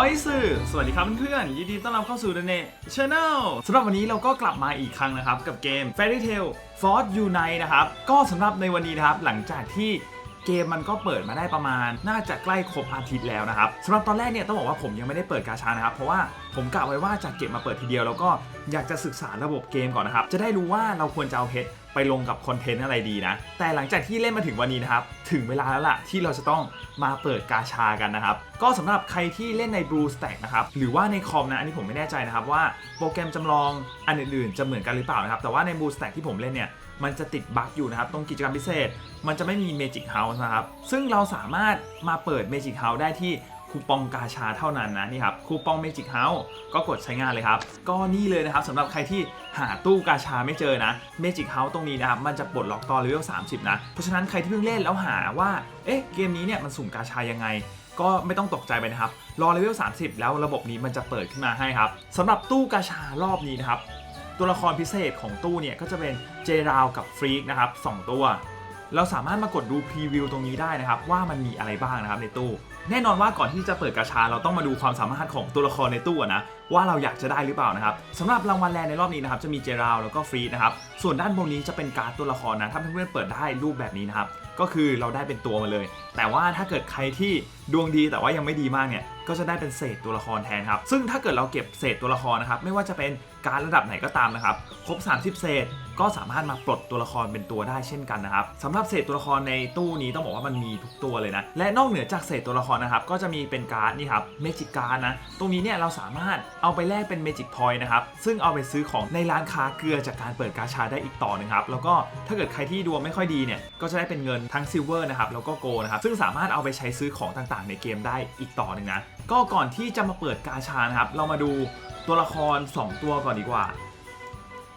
ออยสื่อสวัสดีครับเพื่อนๆยินดีต้อนรับเข้าสู่ The Net Channel สำหรับวันนี้เราก็กลับมาอีกครั้งนะครับ กับเกม Fairy Tail Force Unite นะครับ ก็สำหรับในวันนี้นะครับ หลังจากที่เกมมันก็เปิดมาได้ประมาณ น่าจะใกล้ครบอาทิตย์แล้วนะครับสำหรับตอนแรกเนี่ยต้องบอกว่าผมยังไม่ได้เปิดกาชานะครับ เพราะว่าผมกะไว้ว่าจะเก็บมาเปิดทีเดียวแล้วก็อยากจะศึกษาระบบเกมก่อนนะครับ จะได้รู้ว่าเราควรจะเอาเพชร ไปลงกับคอนเทนต์อะไรดีนะ แต่หลังจากที่เล่นมาถึงวันนี้นะครับ ถึงเวลาแล้วล่ะ ที่เราจะต้องมาเปิดกาชากันนะครับ ก็สำหรับใครที่เล่นใน Blue Stack นะครับ หรือว่าในคอมนะ อันนี้ผมไม่แน่ใจนะครับว่าโปรแกรมจำลองอันอื่นๆ จะเหมือนกันหรือเปล่านะครับ แต่ว่าใน Blue Stack ที่ผมเล่นเนี่ยมันจะติดบั๊กอยู่นะครับ ตรงกิจกรรมพิเศษ มันจะไม่มี Magic House นะครับ ซึ่งเราสามารถมาเปิด Magic House ได้ที่ คูปองกาชาเท่านั้นนะนี่ครับคูปอง Magic House ก็กดใช้งานเลยครับ ก็นี่เลยนะครับสำหรับใครที่หาตู้กาชาไม่เจอนะ Magic House ตรงนี้นะครับมันจะปลดล็อกตอนเลเวล30 นะ เพราะฉะนั้นใครที่เพิ่งเล่นแล้วหาว่าเอ๊ะเกมนี้เนี่ยมันสุ่มกาชายังไงก็ไม่ต้องตกใจไปนะครับ รอเลเวล 30 แล้วระบบนี้มันจะเปิดขึ้นมาให้ครับสำหรับตู้กาชารอบนี้นะครับ ตัวละครพิเศษของตู้เนี่ยก็จะเป็นเจราวกับฟรีกนะครับสองตัว เราสามารถมากดดูพรีวิวตรงนี้ได้นะครับ ว่ามันมีอะไรบ้างนะครับในตู้แน่นอนว่าก่อนที่จะเปิดกาชาเราต้องมาดูความสามารถของตัวละครในตู้นะว่าเราอยากจะได้หรือเปล่านะครับสำหรับรางวัลแรกในรอบนี้นะครับจะมีเจราวแล้วก็ฟรีนะครับส่วนด้านบนนี้จะเป็นการ์ดตัวละครนะถ้าเพื่อนๆเปิดได้รูปแบบนี้นะครับก็คือเราได้เป็นตัวมาเลย แต่ว่าถ้าเกิดใครที่ดวงดีแต่ว่ายังไม่ดีมากเนี่ยก็จะได้เป็นเศษตัวละครแทนครับซึ่งถ้าเกิดเราเก็บเศษตัวละครนะครับไม่ว่าจะเป็นการระดับไหนก็ตามนะครับ ครบ 30 เศษก็สามารถมาปลดตัวละครเป็นตัวได้เช่นกันนะครับสำหรับเศษตัวละครในตู้นี้ต้องบอกว่ามันมีทุกตัวเลยนะ และนอกเหนือจากเศษตัวละครนะครับ ก็จะมีเป็นการ์ดนี่ครับเมจิกการ์ดนะ ตรงนี้เนี่ยเราสามารถเอาไปแลกเป็นเมจิกพอยต์นะครับ ซึ่งเอาไปซื้อของในร้านค้าเกลือจากการเปิดกาชาได้อีกต่อหนึงครับ แล้วก็ถ้าเกิดใครที่ดวงไม่ค่อยดีเนี่ย ก็จะได้เป็นเงินทั้งซิลเวอร์นะครับ แล้วก็โกนะครับ ซึ่งสามารถเอาไปใช้ซื้อของต่างๆ ในเกมได้อีกต่อหนึ่งนะ ก็ก่อนที่จะมาเปิดกาชานะครับ เรามาดู ตัวละครสองตัวก่อนดีกว่า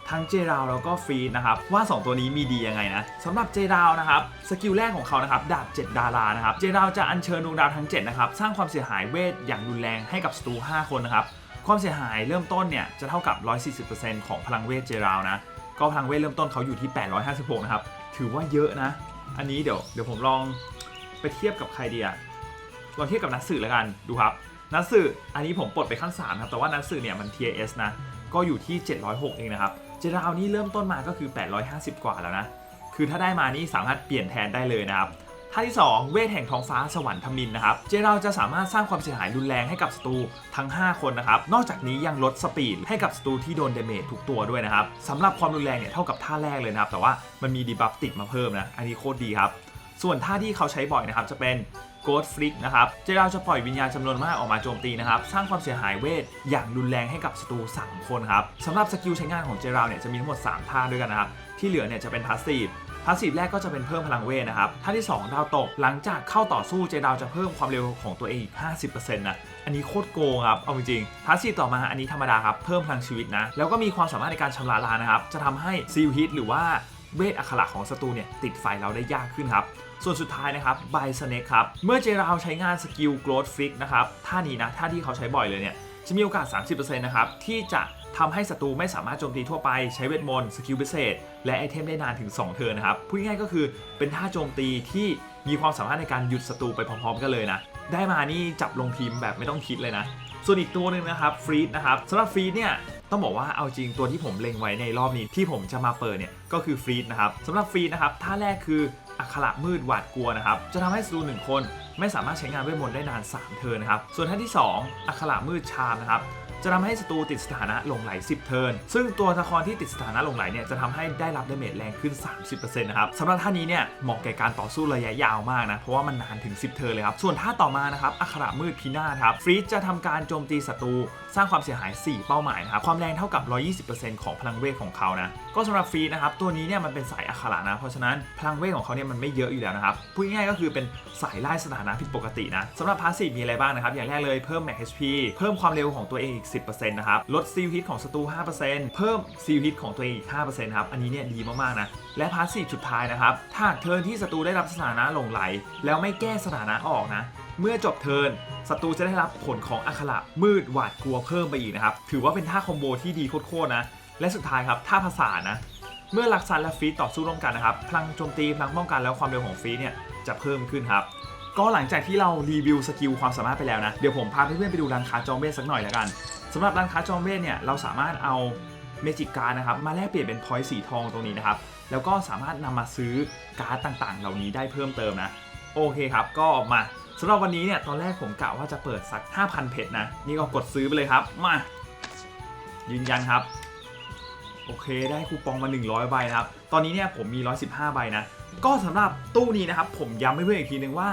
ทั้งเจราวแล้วก็ฟรีดนะครับ ว่า 2 ตัวนี้มีดียังไงนะสำหรับเจราวนะครับ สกิลแรกของเขานะครับดาบ 7 ดารานะครับ เจราวจะอัญเชิญดวงดาวทั้ง 7 นะครับ สร้างความเสียหายเวทอย่างรุนแรงให้กับศัตรู5คนนะครับ ความเสียหายเริ่มต้นเนี่ยจะเท่ากับ 140%ของพลังเวทเจราวนะ ก็พลังเวทเริ่มต้นเขาอยู่ที่ 856 นะครับ ถือว่าเยอะนะ อันนี้เดี๋ยวเดี๋ยวผมลองไปเทียบกับใครดีอะลองเทียบกับนัทสื่อแล้วกันดูครับ นัทสื่ออันนี้ผมปลดไปขั้น3ครับแต่ว่านัทสื่อเนี่ยมัน TS นะก็อยู่ที่ 706 เองนะครับเจราวนี่เริ่มต้นมาก็คือ 850 กว่าแล้วนะ คือถ้าได้มานี่สามารถเปลี่ยนแทนได้เลยนะครับท่าที่ 2 เวทแห่งท้องฟ้าสวรรค์ทมินนะครับ เจราวจะสามารถสร้างความเสียหายรุนแรงให้กับศัตรูทั้ง 5 คนนะครับ นอกจากนี้ยังลดสปีดให้กับศัตรูที่โดนเดเมจทุกตัวด้วยนะครับสำหรับความรุนแรงเนี่ยเท่ากับท่าแรกเลยนะครับ แต่ว่ามันมีดีบัฟติดมาเพิ่มนะ อันนี้โคตรดีครับ ส่วนท่าที่เขาใช้บ่อยนะครับจะเป็น โกดฟลิกนะครับเจราวจะปล่อยวิญญาณจำนวนมากออกมาโจมตีนะครับ สร้างความเสียหายเวทอย่างรุนแรงให้กับศัตรู 3 คนครับสำหรับสกิลใช้งานของเจราวเนี่ยจะมีทั้งหมด 3 ท่าด้วยกันนะครับ ที่เหลือเนี่ยจะเป็นพาสซีฟพาสซีฟแรกก็จะเป็นเพิ่มพลังเวทนะครับ ท่าที่ 2 ดาวตก หลังจากเข้าต่อสู้เจดาวจะเพิ่มความเร็วของตัวเองอีก 50%นะ อันนี้โคตรโกงครับ เอาจริงๆพาสซีฟต่อมาอันนี้ธรรมดาครับ เพิ่มพลังชีวิตนะ แล้วก็มีความสามารถในการชำระลานะครับ จะทำให้ซีลฮิตหรือว่าเวทอัคระของศัตรูเนี่ยติดไฟเราได้ยากขึ้นครับ ส่วนสุดท้ายนะครับไบสเน็กครับ เมื่อเจราวใช้งานสกิล growth Fix นะครับท่านี้นะท่าที่เขาใช้บ่อยเลยเนี่ยจะมีโอกาส 30%นะครับที่จะทำให้ศัตรูไม่สามารถโจมตีทั่วไปใช้เวทมนต์สกิลพิเศษ และไอเทมได้นานถึง 2 เทิร์นนะครับพูดง่ายก็คือเป็นท่าโจมตีที่มีความสามารถในการหยุดศัตรูไปพร้อมๆ กันเลยนะ ได้มานี่จับลงพิมพ์แบบไม่ต้องคิดเลยนะ ส่วนอีกตัวหนึ่งนะครับฟรีดนะครับสำหรับฟรีดเนี่ยต้องบอกว่าเอาจริงตัวที่ผมเล็งไว้ในรอบนี้ที่ผมจะมาเปิดเนี่ยก็คือฟรีดนะครับสำหรับฟรีดนะครับท่าแรกคือ อัคระมืดหวาดกลัวนะครับจะทำให้ศัตรูหนึ่งคนไม่สามารถใช้งานเวทมนต์ได้นาน 3 เทิร์นนะครับส่วนท่านที่ 2 อัคระมืดชามนะครับ จะทำให้ศัตรูติดสถานะหลงไหล 10 เทิร์น ซึ่งตัวละครที่ติดสถานะหลงไหลเนี่ยจะทำให้ได้รับดาเมจแรงขึ้น 30%นะครับสำหรับท่านี้เนี่ยเหมาะแก่การต่อสู้ระยะยาวมากนะ เพราะว่ามันนานถึง 10 เทิร์นเลยครับ ส่วนท่าต่อมานะครับอัคระมืดพินาศครับ ฟรีจะทำการโจมตีศัตรูสร้างความเสียหาย 4 เป้าหมายนะครับ ความแรงเท่ากับ 120%ของพลังเวทของเขานะ ก็สำหรับฟรีนะครับตัวนี้เนี่ยมันเป็นสายอัคระนะ เพราะฉะนั้นพลังเวทของเขาเนี่ยมันไม่เยอะอยู่แล้วนะครับพูดง่ายๆก็คือเป็นสายไล่สถานะผิดปกตินะสำหรับพาสซีฟมีอะไรบ้างนะครับอย่างแรกเลยเพิ่ม max HP เพิ่มความเร็วของตัวเองอีก10%นะครับ ลดซีลฮิตของศัตรู 5%เพิ่มซีลฮิตของตัวเองอีก 5%ครับ อันนี้เนี่ยดีมากๆนะ และพาสซีฟสุดท้ายนะครับ ถ้าเทิร์นที่ศัตรูได้รับสถานะหลงไหล แล้วไม่แก้สถานะออกนะ เมื่อจบเทิร์นศัตรูจะได้รับผลของอัคระมืดหวาดกลัวเพิ่มไปอีกนะครับ ถือว่าเป็นท่าคอมโบที่ดีโคตรๆนะ และสุดท้ายครับท่าภาษานะ เมื่อลักซันและฟีต่อสู้ร่วมกันนะครับ พลังโจมตีพลังป้องกันแล้วความเร็วของฟีเนี่ยจะเพิ่มขึ้นครับก็หลังจากที่เรารีวิวสกิลความสามารถไปแล้วนะ เดี๋ยวผมพาเพื่อนๆไปดูร้านค้าจอมเวทสักหน่อยแล้วกัน สำหรับร้านค้าจอมเวทเนี่ยเราสามารถเอาเมจิกการ์ดนะครับมาแลกเปลี่ยนเป็นพอยต์สีทองตรงนี้นะครับ แล้วก็สามารถนำมาซื้อการ์ดต่างๆ เหล่านี้ได้เพิ่มเติมนะ โอเคครับ ก็มาสำหรับวันนี้เนี่ยตอนแรกผมกะว่าจะเปิดสัก 5,000 เพชรนะ นี่ก็กดซื้อไปเลยครับ มา ยืนยันครับ โอเคได้คูปองมา 100 ใบนะครับ ตอนนี้เนี่ยผมมี 115 ใบนะ ก็สำหรับตู้นี้นะครับผมย้ำให้เพื่อนอีกทีนึงว่า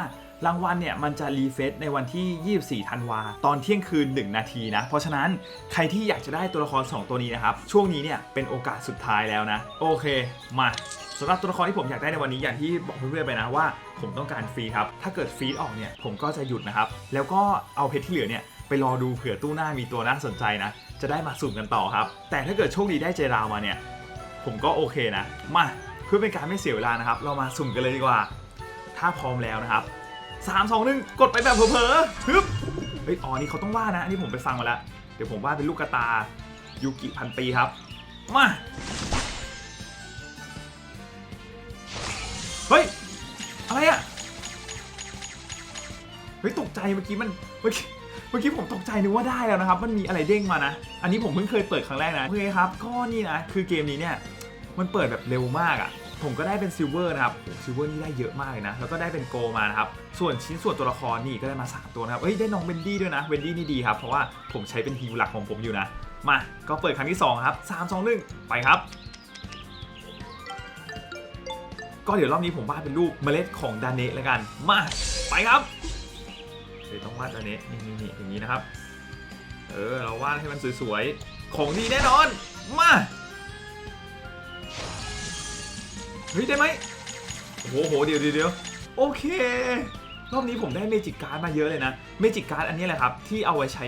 รางวัลเนี่ยมันจะรีเฟซในวันที่ 24 ธันวา ตอนเที่ยงคืน 1 นาทีนะ เพราะฉะนั้นใครที่อยากจะได้ตัวละคร 2 ตัวนี้นะครับ ช่วงนี้เนี่ยเป็นโอกาสสุดท้ายแล้วนะ โอเค มาสำหรับตัวละครที่ผมอยากได้ในวันนี้อย่างที่บอกเพื่อนๆไปนะว่า ผมต้องการฟรีครับ ถ้าเกิดฟรีออกเนี่ยผมก็จะหยุดนะครับ แล้วก็เอาเพชรที่เหลือเนี่ยไปรอดูเผื่อตู้หน้ามีตัวน่าสนใจนะ จะได้มาสุ่มกันต่อครับ แต่ถ้าเกิดโชคดีได้เจราวมาเนี่ย ผมก็โอเคนะ มาเพื่อเป็นการไม่เสียเวลานะครับ เรามาสุ่มกันเลยดีกว่า ถ้าพร้อมแล้วนะครับ 3 2 1กดไปแบบเผลอๆฮึบเฮ้ยอ๋อนี่เขาต้องว่านะอันนี้ผมไปฟังมาแล้วเดี๋ยวผมว่าเป็นลูกกระตายูกิพันปีครับมาเฮ้ยอะไรอะเฮ้ยตกใจเมื่อกี้มันเมื่อกี้เมื่อกี้ผมตกใจนึกว่าได้แล้วนะครับ มันมีอะไรเด้งมานะ อันนี้ผมเพิ่งเคยเปิดครั้งแรกนะโอเคครับก็นี่นะคือเกมนี้เนี่ยมันเปิดแบบเร็วมากอะ่ะ ผมก็ได้เป็นซิลเวอร์นะครับโอ้ซิลเวอร์นี่ได้เยอะมากเลยนะ แล้วก็ได้เป็นโกลมานะครับ ส่วนชิ้นส่วนตัวละครนี่ก็ได้มา 3 ตัวนะครับ เอ้ย ได้น้องเวนดี้ด้วยนะ เวนดี้นี่ดีครับ เพราะว่าผมใช้เป็นฮีลหลักของผมอยู่นะ มา ก็เปิดครั้งที่ 2 ครับ 3 2 1 ไปครับ ก็เดี๋ยวรอบนี้ผมวาดเป็นรูปเมล็ดของดาเนะแล้วกัน มา ไปครับเดี๋ยวต้องวาดดาเนะนี่นี่นี่อย่างนี้นะครับ เออ เราวาดให้มันสวยๆ ของดีแน่นอน มา เฮ้ยได้ไหมโอ้โหโหเดี๋ยวเดี๋ยวโอเค รอบนี้ผมได้เมจิกการ์ดมาเยอะเลยนะ เมจิกการ์ดอันนี้แหละครับ ที่เอาไว้ใช้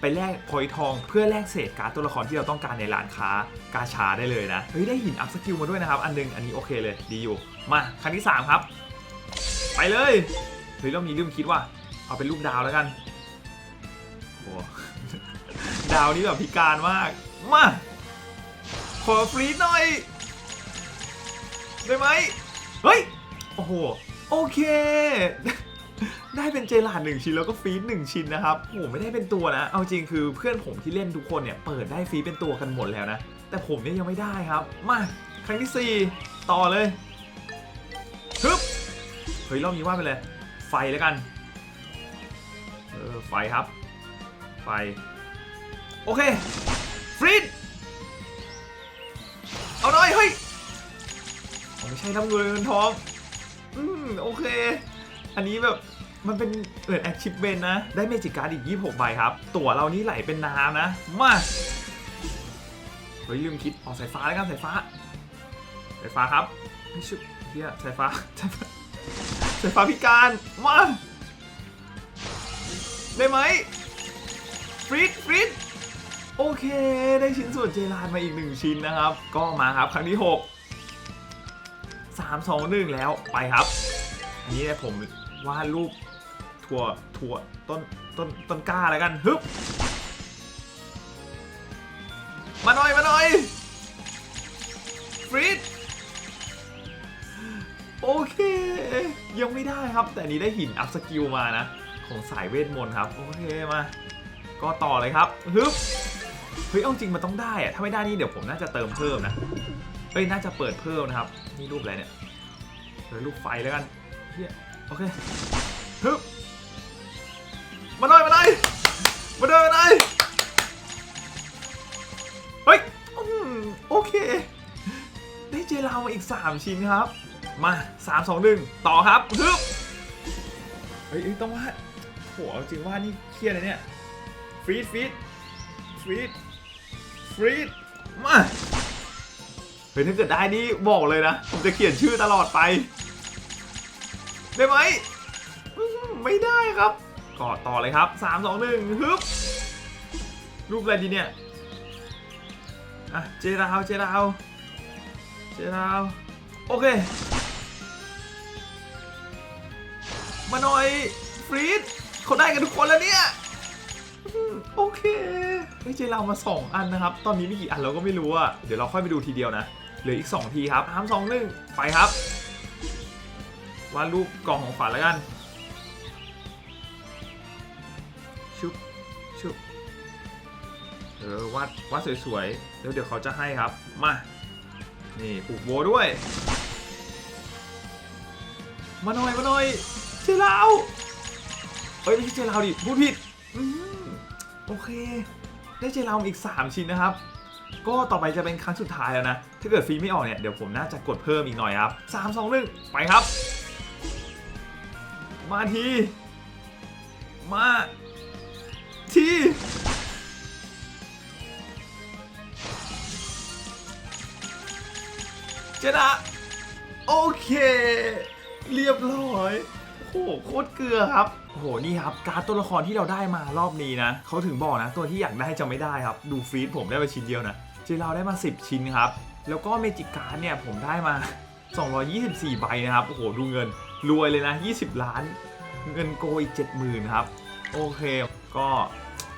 ไปแลกพอยทองเพื่อแลกเศษการ์ดตัวละครที่เราต้องการในร้านค้ากาชาได้เลยนะ เฮ้ยได้หินอัพสกิลมาด้วยนะครับ อันหนึงอันนี้โอเคเลยดีอยู่ มาครั้งที่ 3 ครับ ไปเลย เฮ้ยรอบนี้ลืมคิดว่า เอาเป็นลูกดาวแล้วกันโอ้ดาวนี้แบบพิการมาก มา ขอฟรีดหน่อย ได้ไหมเฮ้ย โอ้โห โอเค ได้เป็นเจลาดหนึ่งชิ้นแล้วก็ฟีดหนึ่งชิ้นนะครับ โอ้โห ไม่ได้เป็นตัวนะ เอาจริงคือเพื่อนผมที่เล่นทุกคนเนี่ยเปิดได้ฟีดเป็นตัวกันหมดแล้วนะ แต่ผมเนี่ยยังไม่ได้ครับ มา ครั้งที่ 4 ต่อเลยฮึบ เฮ้ยรอบนี้ว่าไปเลย ไฟแล้วกัน เออ ไฟครับ ไฟ โอเคฟรีดเอาหน่อย เฮ้ย ไม่ใช่น้ำเงินเงินทองอืมโอเค อันนี้แบบมันเป็นเอิดแอคชิปเบนนะ ได้เมจิกการ์ดอีก 26 ใบครับ ตั๋วเรานี่ไหลเป็นน้ำนะ มาเฮ้ยลืมคิดออกสายฟ้าแล้วกันสายฟ้า สายฟ้าครับไม่ชุบเฮียสายฟ้าสายฟ้าสายฟ้าพิการ มา ได้ไหมฟรีดฟรีดโอเค ได้ชิ้นส่วนเจลานมาอีกหนึ่งชิ้นนะครับ ก็มาครับ ครั้งที่ 6 3 2 1 แล้วไปครับ อันนี้เนี่ยผมวาดรูปถั่วถั่วต้นต้นต้นกล้าแล้วกันฮึบมาหน่อยมาหน่อยฟรีดโอเค ยังไม่ได้ครับ แต่นนี้ได้หินอัพสกิลมานะ ของสายเวทมนต์ครับ โอเคมา ก็ต่อเลยครับฮึบเฮ้ยเอาจริงมันต้องได้อะถ้าไม่ได้นี่เดี๋ยวผมน่าจะเติมเพิ่มนะ เอ้ยน่าจะเปิดเพิ่มนะครับ นี่รูปอะไรเนี่ยเออรูปไฟแล้วกันเฮียโอเคฮึบมาหน่อยมาหน่อยมาหน่อยมาหน่อยเฮ้ยโอเค ได้เจลามาอีก 3 ชิ้นครับ มา 3 2 1 ต่อครับฮึบเฮ้ยต้องว่าโหเอาจริงว่านี่เครียดเลยเนี่ยฟรีดฟรีดฟรีดฟรีดมา เฮ้ยถ้าเกิดได้นี่บอกเลยนะผมจะเขียนชื่อตลอดไป ได้ไหมไม่ได้ครับก็ต่อเลยครับ 3 2 1ฮึบรูปอะไรดีเนี่ยอะเจราวเจราวเจราวโอเค มาหน่อยฟรีดเขาได้กันทุกคนแล้วเนี่ยโอเคเฮ้ยเจราวมา 2 อันนะครับ ตอนนี้มีกี่อันเราก็ไม่รู้อะเดี๋ยวเราค่อยไปดูทีเดียวนะ เหลืออีก 2 ทีครับสามสองหนึ่งไปครับวาดรูปกล่องของฝันแล้วกัน ชุบชุบเออวาดวาดสวยๆแล้วเดี๋ยวเขาจะให้ครับ มา นี่ปลูกโบด้วย มาหน่อยมาหน่อยเจลาวเอ้ยไม่ใช่เจลาวดิพูดผิดโอเค ได้เจลาวอีก 3 ชิ้นนะครับ ก็ต่อไปจะเป็นครั้งสุดท้ายแล้วนะ ถ้าเกิดฟรีไม่ออกเนี่ย เดี๋ยวผมน่าจะกดเพิ่มอีกหน่อยครับ3 2 1ไปครับ มาที มาทีเจนะโอเค เรียบร้อยโอ้โหโคตรเกลือครับโอ้โหนี่ครับ การ์ดตัวละครที่เราได้มารอบนี้นะเขาถึงบอกนะ ตัวที่อยากได้จะไม่ได้ครับ ดูฟีดผมได้มาชิ้นเดียวนะ จเราได้มา 10 ชิ้นครับ แล้วก็เมจิกการ์ดเนี่ยผมได้มา 224 ใบนะครับ โอ้โห ดูเงินรวยเลยนะ 20 ล้าน เงินโกอีก70,000 ครับ โอเค ก็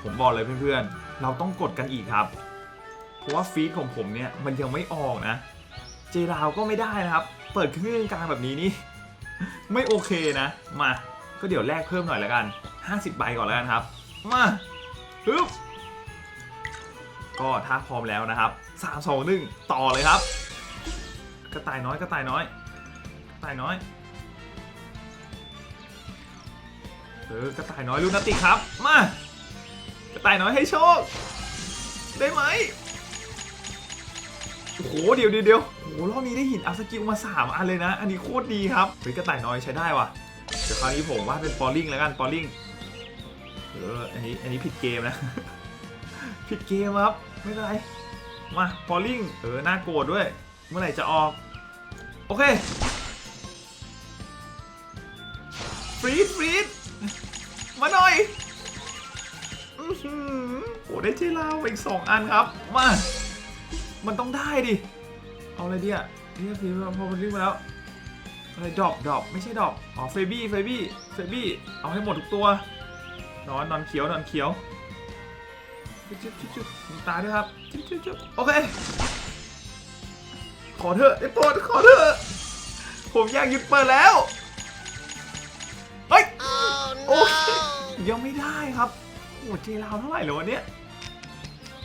ผมบอกเลยเพื่อนๆ เราต้องกดกันอีกครับ เพราะว่าฟีดของผมเนี่ยมันยังไม่ออกนะ เจราวก็ไม่ได้นะครับ เปิดเครื่องกลางแบบนี้นี่ ไม่โอเคนะ มา ก็เดี๋ยวแลกเพิ่มหน่อยแล้วกัน 50 ใบก่อนแล้วกันครับ มาปึ๊บ ก็ถ้าพร้อมแล้วนะครับ3 2 1ต่อเลยครับ กระต่ายน้อยกระต่ายน้อยกระต่ายน้อยเออกระต่ายน้อยลูกนัตติครับ มากระต่ายน้อยให้โชค ได้ไหมโอ้โหเดี๋ยวเดี๋ยวโอ้โหรอบนี้ได้หินอัพสกิลมา3อันเลยนะ อันนี้โคตรดีครับเฮ้ยกระต่ายน้อยใช้ได้ว่ะเดี๋ยวคราวนี้ผมว่าเป็นปอลลิงแล้วกันปอลลิงเอออันนี้อันนี้ผิดเกมนะ ผิดเกมครับ ไม่เป็นไร มาปอลลิงเออ น่าโกรธด้วย เมื่อไหร่จะออก โอเค ฟรีดฟรีดมาหน่อยโอ้ได้เจลาวอีกสองอันครับ มา มันต้องได้ดิ เอาอะไรดีอะนี่ก็คือพอมันวิ่งมาแล้วอะไรดอปดอปไม่ใช่ดอปอ๋อเฟบี้เฟบี้เฟบี้เอาให้หมดทุกตัว นอนนอนเขียวนอนเขียว บจุ๊บจุ๊บจุ๊บมีตาด้วยครับจุ๊บจุ๊บจุ๊บโอเค ขอเถอะได้โปรดขอเถอะผมอยากหยุดเปิดแล้ว เฮ้ย โอเค ยังไม่ได้ครับโอ้เจราวเท่าไหร่เลยวะเนี่ย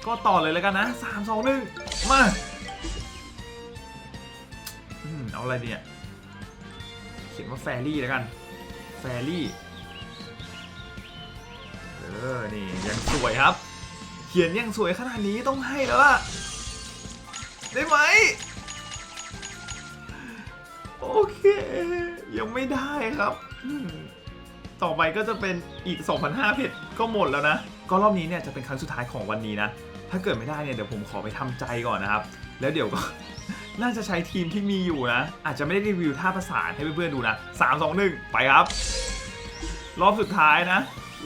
ก็ต่อเลยแล้วกันนะสามสองหนึ่งมาเอาอะไรเนี่ย เขียนว่าแฟรี่แล้วกัน แฟรี่ เออ นี่ ยังสวยครับ เขียนยังสวยขนาดนี้ต้องให้แล้วล่ะ ได้ไหม โอเค ยังไม่ได้ครับ ต่อไปก็จะเป็นอีก 2,500เพชรก็หมดแล้วนะ ก็รอบนี้เนี่ยจะเป็นครั้งสุดท้ายของวันนี้นะ ถ้าเกิดไม่ได้เนี่ยเดี๋ยวผมขอไปทำใจก่อนนะครับ แล้วเดี๋ยวก็น่าจะใช้ทีมที่มีอยู่นะ อาจจะไม่ได้รีวิวท่าประสานให้เพื่อนๆดูนะ 3 2 1 ไปครับ รอบสุดท้ายนะ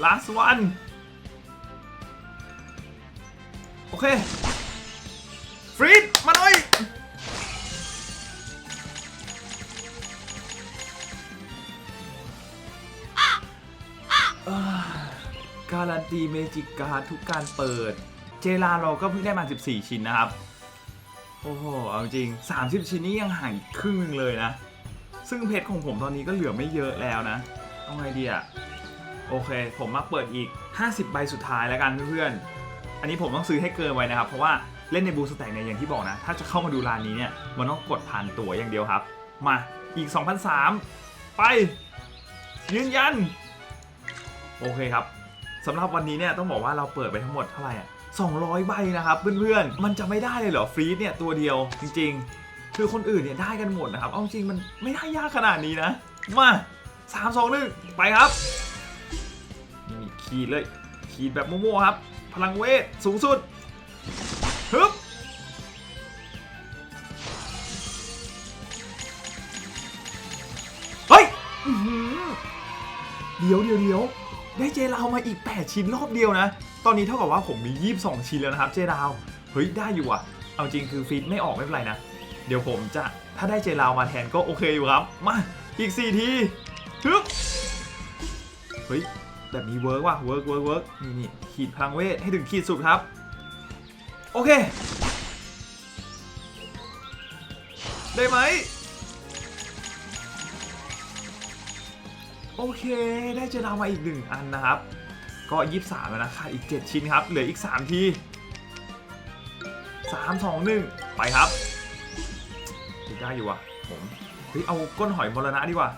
last one โอเค ฟรีดมาหน่อย การันตีเมจิกการ์ดทุกการเปิด เจลาเราก็เพิ่งได้มา 14 ชิ้นนะครับ โอ้โห เอาจริง 30 ชิ้นนี้ยังห่างอีกครึ่งหนึงเลยนะ ซึ่งเพชรของผมตอนนี้ก็เหลือไม่เยอะแล้วนะเอาไงดีอะโอเค ผมมาเปิดอีก 50 ใบสุดท้ายแล้วกันเพื่อนๆ อันนี้ผมต้องซื้อให้เกินไว้นะครับ เพราะว่าเล่นในบูสแต็กเนี่ยอย่างที่บอกนะ ถ้าจะเข้ามาดูร้านนี้เนี่ยมันต้องกดผ่านตั๋วอย่างเดียวครับ มาอีก 2,003 ไป ยืนยัน โอเคครับสำหรับวันนี้เนี่ยต้องบอกว่าเราเปิดไปทั้งหมดเท่าไหร่อะ200 ใบนะครับเพื่อนๆ มันจะไม่ได้เลยเหรอฟรีดเนี่ยตัวเดียวจริงๆ คือคนอื่นเนี่ยได้กันหมดนะครับ เอาจริงมันไม่ได้ยากขนาดนี้นะ มา 3 2 1 ไปครับนี่ขีดเลย ขีดแบบมั่วๆครับ พลังเวทสูงสุดฮึบเฮ้ยเดี๋ยวเดี๋ยวเดี๋ยวได้เจราวมาอีก 8 ชิ้นรอบเดียวนะ ตอนนี้เท่ากับว่าผมมี 22 ชิ้นแล้วนะครับ เจราว เฮ้ย ได้อยู่อะ เอาจริงคือฟีดไม่ออกไม่เป็นไรนะ เดี๋ยวผมจะถ้าได้เจราวมาแทนก็โอเคอยู่ครับ มา อีก 4 ทีทึบเฮ้ย แบบนี้เวิร์กว่ะเวิร์กเวิร์กเวิร์กนี่นี่ขีดพลังเวทให้ถึงขีดสุดครับ โอเค ได้ไหมโอเค ได้เจอดาวมาอีกหนึ่งอันนะครับ ก็ 23 แล้วนะขาดอีก 7 ชิ้นครับ เหลืออีก 3 ทีสามสองหนึ่งไปครับดีได้อยู่อะผมเฮ้ยเอาก้นหอยมรณะดีกว่า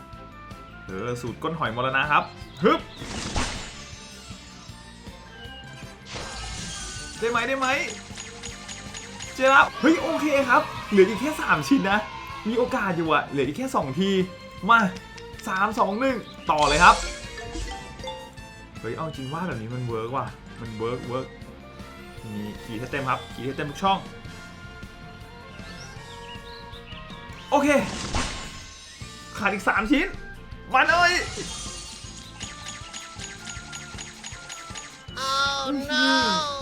เออสูตรก้นหอยมรณะครับฮึบ ได้ไหมได้ไหมเจอแล้วเฮ้ยโอเคครับ เหลืออีกแค่ 3 ชิ้นนะ มีโอกาสอยู่อะเหลืออีกแค่ 2 ที มา 3 2 1 ต่อเลยครับเฮ้ยเอาจริงว่าแบบนี้มันเวิร์กว่ะมันเวิร์กเวิร์กมีขี่ให้เต็มครับขี่ให้เต็มทุกช่อง โอเค ขาดอีก 3 ชิ้นมาเลย Oh no! โอ้โห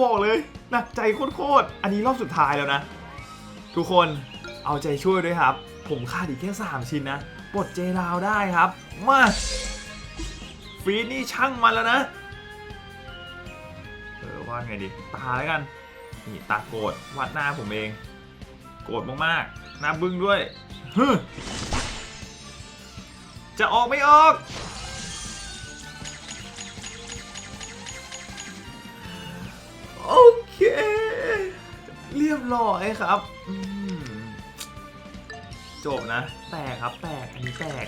บอกเลยหนักใจโคตรๆอันนี้รอบสุดท้ายแล้วนะ ทุกคนเอาใจช่วยด้วยครับ ผมขาดอีกแค่3ชิ้นนะปลดเจราวได้ครับ มาฟรีนี่ช่างมันแล้วนะ เออว่าไงดี ตาแล้วกัน นี่ตาโกรธวัดหน้าผมเอง โกรธมากๆหน้าบึ้งด้วยฮึจะออกไม่ออก โอเค เรียบร้อยครับจบนะ แตกครับแตก อันนี้แตก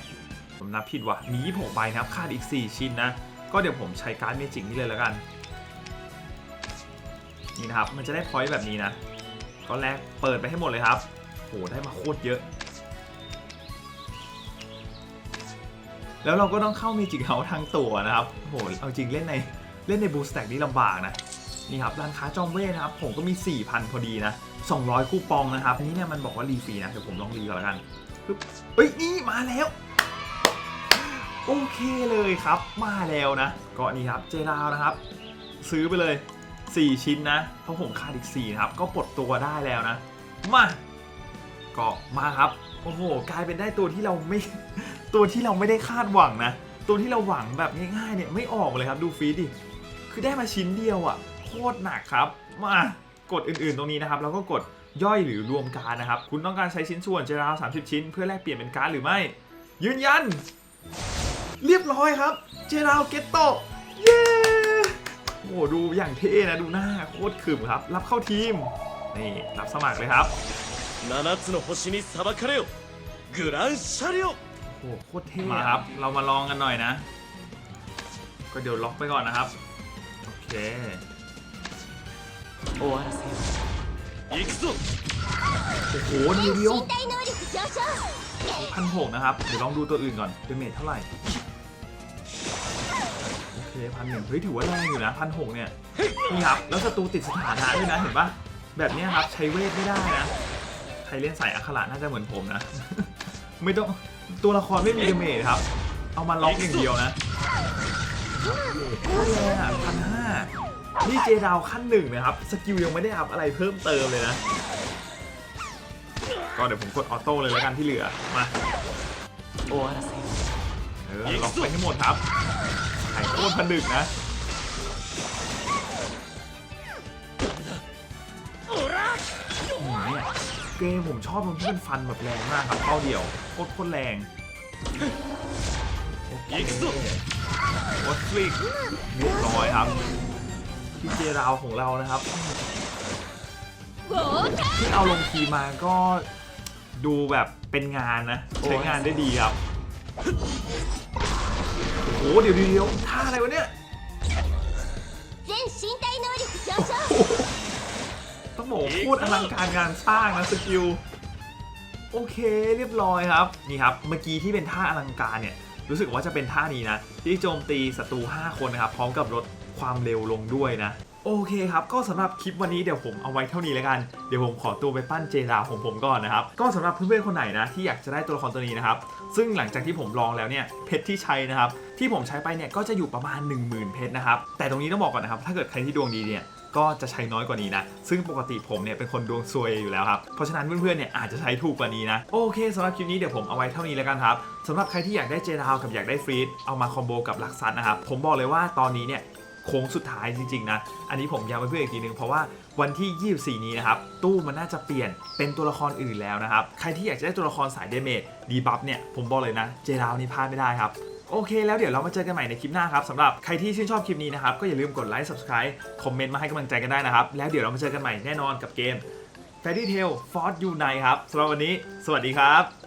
ผมนับผิดว่ะ มี 26 ใบนะครับขาดอีก 4 ชิ้นนะ ก็เดี๋ยวผมใช้การ์ดเมจิกนี่เลยแล้วกัน นี่นะครับ มันจะได้พอยต์แบบนี้นะ ก็แรกเปิดไปให้หมดเลยครับโหได้มาโคตรเยอะ แล้วเราก็ต้องเข้าเมจิกเฮาทางตัวนะครับโหเอาจริงเล่นในเล่นในบูสแต็กนี่ลำบากนะ นี่ครับร้านค้าจอมเวทนะครับผมก็มี 4,000 พอดีนะ 200 คูปองนะครับอันนี้เนี่ยมันบอกว่ารีฟรีนะเดี๋ยวผมลองรีก่อนล้วกันเอ้ยนี่มาแล้วโอเคเลยครับมาแล้วนะก็นี่ครับเจราวนะครับ ซื้อไปเลย 4 ชิ้นนะเพราะผมขาดอีก4นะครับก็ปลดตัวได้แล้วนะ มาก็มาครับโอ้โหกลายเป็นได้ตัวที่เราไม่ตัวที่เราไม่ได้คาดหวังนะ ตัวที่เราหวังแบบง่ายๆเนี่ยไม่ออกเลยครับดูฟีดดิคือได้มาชิ้นเดียวอะ่ะ คตรหนักครับ มากดอื่นๆตรงนี้นะครับ แล้วก็กดย่อยหรือรวมการดนะครับ คุณต้องการใช้ชิ้นส่วนเจราว30 ชิ้น เพื่อแลกเปลี่ยนเป็นการ์ดหรือไม่ ยืนยัน เรียบร้อยครับ เจราวเกตโตะเย้โอ้โหดูอย่างเท่นะ ดูหน้าโคตรขึมครับ รับเข้าทีม นี่ รับสมัครเลยครับ 7つの星に裁かれよグランシャリオ โอ้โหโคตรเท่มาครับ เรามาลองกันหน่อยนะ ก็เดี๋ยวล็อกไปก่อนนะครับ โอเค 終わらせよ行くぞ โอ้โหนิวเดียว 身体能力上昇 พันหกนะครับ เดี๋ยวลองดูตัวอื่นก่อนเดเมจเท่าไหร่ โอเคพันหนึ่งเฮ้ยถือว่าแรงอยู่นะพันหกเนี่ย นี่ครับ แล้วศัตรูติดสถานะด้วยนะ เห็นปะแบบเนี้ยครับ ใช้เวทไม่ได้นะ ใครเล่นสายอัคระน่าจะเหมือนผมนะ ไม่ต้อง ตัวละครไม่มีเดเมจครับ เอามาล็อกอย่างเดียวนะโอ้โหแรงอ่ะพันห้า นี่เจดาวขั้นหนึ่งนะครับ สกิลยังไม่ได้อัพอะไรเพิ่มเติมเลยนะ ก็เดี๋ยวผมกดออโต้เลยแล้วกันที่เหลือ มาโอ้เออลองไปให้หมดครับไข่โคตรพันดึกนะเกมผมชอบตรงที่มันฟันแบบแรงมากครับเป้าเดียวโคตรโคตรแรงโอเคโคตรฟลิกเรียบร้อยครับ พี่เจราวของเรานะครับที่เอาลงทีมาก็ดูแบบเป็นงานนะ ใช้งานได้ดีครับโอ้โหเดี๋ยวเดียวท่าอะไรวะเนี่ยต้องบอกพูดอลังการงานสร้างนะสกิลโอเคเรียบร้อยครับนี่ครับเมื่อกี้ที่เป็นท่าอลังการเนี่ยรู้สึกว่าจะเป็นท่านี้นะที่โจมตีศัตรู 5 คนนะครับพร้อมกับรถ ความเร็วลงด้วยนะ โอเคครับ ก็สำหรับคลิปวันนี้เดี๋ยวผมเอาไว้เท่านี้แล้วกัน เดี๋ยวผมขอตัวไปปั้นเจดาของผมก่อนนะครับ ก็สำหรับเพื่อนๆคนไหนนะที่อยากจะได้ตัวละครตัวนี้นะครับ ซึ่งหลังจากที่ผมลองแล้วเนี่ยเพชรที่ใช้นะครับ ที่ผมใช้ไปเนี่ยก็จะอยู่ประมาณ 10,000 เพชรนะครับ แต่ตรงนี้ต้องบอกก่อนนะครับ ถ้าเกิดใครที่ดวงดีเนี่ยก็จะใช้น้อยกว่านี้นะ ซึ่งปกติผมเนี่ยเป็นคนดวงซวยอยู่แล้วครับ เพราะฉะนั้นเพื่อนๆเนี่ยอาจจะใช้ถูกกว่านี้นะ โอเคสำหรับคลิปนี้เดี๋ยวผมเอาไว้เท่านี้แล้วกันครับสำหรับใครที่อยากได้เจดาวกับอยากได้ฟรีดเอามาคอมโบกับลักซันนะครับ ผมบอกเลยว่าตอนนี้เนี่ย โค้งสุดท้ายจริงๆนะ อันนี้ผมย้ำไว้เพื่ออีกทีนึงเพราะว่าวันที่ 24 นี้นะครับ ตู้มันน่าจะเปลี่ยนเป็นตัวละครอื่นแล้วนะครับ ใครที่อยากจะได้ตัวละครสายเดเมจดีบัฟเนี่ย ผมบอกเลยนะ เจดาวนี่พลาดไม่ได้ครับ โอเคแล้วเดี๋ยวเรามาเจอกันใหม่ในคลิปหน้าครับสำหรับใครที่ชื่นชอบคลิปนี้นะครับ ก็อย่าลืมกดไลค์ subscribe คอมเมนต์มาให้กำลังใจกันได้นะครับ แล้วเดี๋ยวเรามาเจอกันใหม่แน่นอนกับเกม Fairy Tail Force Unite ครับสำหรับวันนี้ สวัสดีครับ